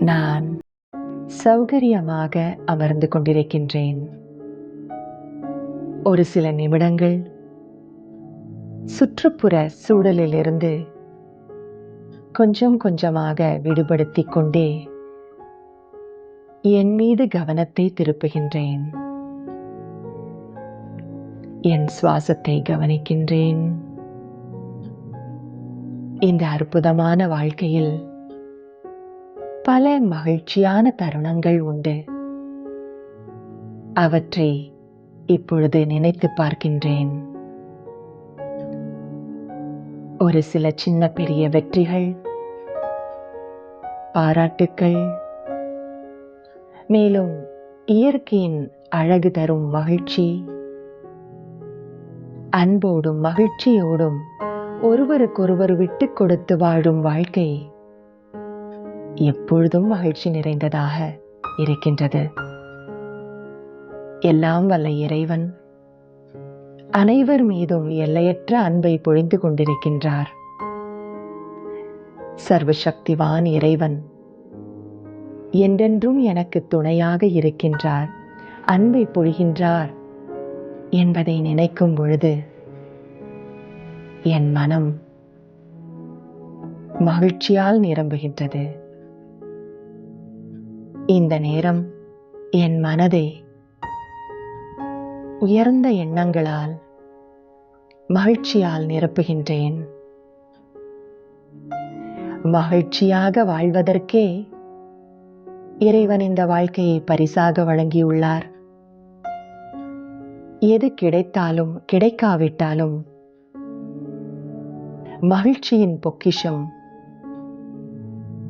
நான் சௌகரியமாக அமர்ந்து கொண்டிருக்கின்றேன். ஒரு சில நிமிடங்கள் சுற்றுப்புற சூழலிலிருந்து கொஞ்சம் கொஞ்சமாக விடுபடுத்திக் கொண்டே என் மீது கவனத்தை திருப்புகின்றேன். என் சுவாசத்தை கவனிக்கின்றேன். இந்த அற்புதமான வாழ்க்கையில் பல மகிழ்ச்சியான தருணங்கள் உண்டு. அவற்றை இப்பொழுது நினைத்து பார்க்கின்றேன். ஒரு சில சின்ன பெரிய வெற்றிகள் பாராட்டுக்கள் மேலும் இயற்கையின் அழகு தரும் மகிழ்ச்சி அன்போடும் மகிழ்ச்சியோடும் ஒருவருக்கொருவர் விட்டு கொடுத்து வாழும் வாழ்க்கை எப்பொழுதும் மகிழ்ச்சி நிறைந்ததாக இருக்கின்றது. எல்லாம் வல்ல இறைவன் அனைவர் மீதும் எல்லையற்ற அன்பை பொழிந்து கொண்டிருக்கின்றார். சர்வசக்திவான் இறைவன் என்றென்றும் எனக்கு துணையாக இருக்கின்றார் அன்பை பொழிகின்றார் என்பதை நினைக்கும் பொழுது என் மனம் மகிழ்ச்சியால் நிரம்புகின்றது. இந்த நேரம் என் மனதை உயர்ந்த எண்ணங்களால் மகிழ்ச்சியால் நிரப்புகின்றேன். மகிழ்ச்சியாக வாழ்வதற்கே இறைவன் இந்த வாழ்க்கையை பரிசாக வழங்கியுள்ளார். எது கிடைத்தாலும் கிடைக்காவிட்டாலும் மகிழ்ச்சியின் பொக்கிஷம்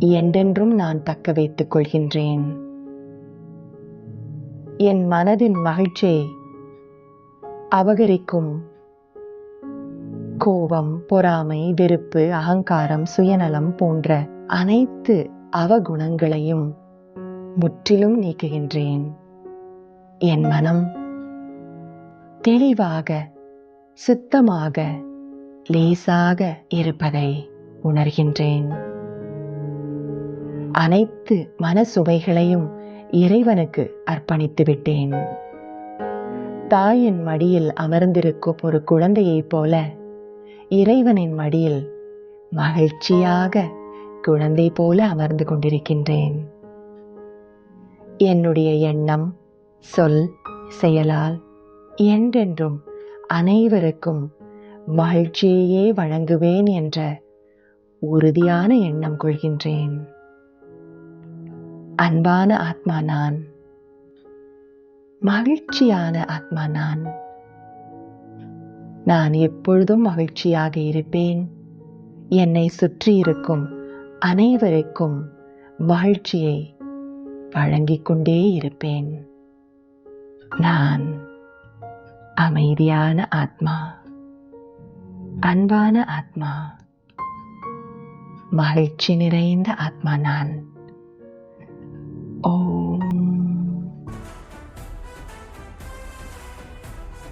என்றென்றும் நான் தக்க வைத்துக் கொள்கின்றேன். என் மனதின் மகிழ்ச்சியை அபகரிக்கும். கோபம் பொறாமை வெறுப்பு அகங்காரம் சுயநலம் போன்ற அனைத்து அவகுணங்களையும் முற்றிலும் நீக்குகின்றேன். என் மனம் தெளிவாக சுத்தமாக லேசாக இருப்பதை உணர்கின்றேன். அனைத்து மனசுவைகளையும் இறைவனுக்கு அர்ப்பணித்து விட்டேன். தாயின் மடியில் அமர்ந்திருக்கும் ஒரு குழந்தையைப் போல இறைவனின் மடியில் மகிழ்ச்சியாக குழந்தை போல அமர்ந்து கொண்டிருக்கின்றேன். என்னுடைய எண்ணம் சொல் செயலால் என்றென்றும் அனைவருக்கும் மகிழ்ச்சியையே வழங்குவேன் என்ற உறுதியான எண்ணம் கொள்கின்றேன். அன்பான ஆத்மா நான். மகிழ்ச்சியான ஆத்மா நான். நான் எப்பொழுதும் மகிழ்ச்சியாக இருப்பேன். என்னை சுற்றி இருக்கும் அனைவருக்கும் மகிழ்ச்சியை வழங்கிக் கொண்டே இருப்பேன். நான் அமைதியான ஆத்மா. அன்பான ஆத்மா. மகிழ்ச்சி நிறைந்த ஆத்மா நான். 哦。